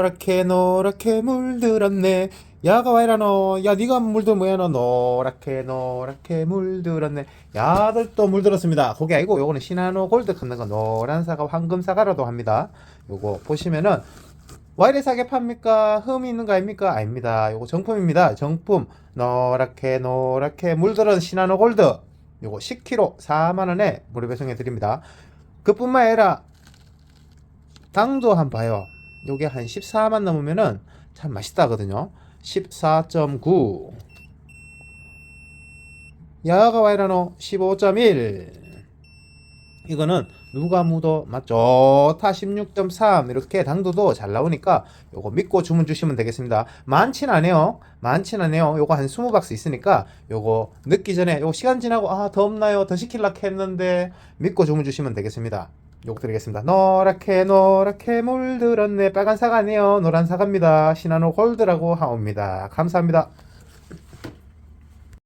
노랗게 노랗게 물들었네. 야가 와이라노 야 니가 물들 뭐야 너 노랗게 노랗게 물들었네. 야들 또 물들었습니다. 거기 아니고 요거는 시나노 골드 걷는 거 노란 사과 황금 사과라도 합니다. 요거 보시면은 와이래 사게 팝니까? 흠이 있는 거 아닙니까? 아닙니다. 요거 정품입니다. 정품. 노랗게 노랗게 물들은 시나노 골드. 요거 10kg 4만원에 무료 배송해 드립니다. 그뿐만 아니라 당도 한번 봐요. 요게 한 14만 넘으면은 참 맛있다거든요. 14.9 야가 와이라노 15.1 이거는 누가 묻어 맛 좋다 16.3 이렇게 당도도 잘 나오니까 요거 믿고 주문 주시면 되겠습니다. 많진 않아요. 많진 않아요. 요거 한 20박스 있으니까 요거 늦기 전에 요거 시간 지나고 아 더 없나요? 더 시킬라 했는데 믿고 주문 주시면 되겠습니다 요거 드리겠습니다. 노랗게 노랗게 물들었네. 빨간 사과 아니에요. 노란 사과입니다. 시나노 골드라고 하옵니다. 감사합니다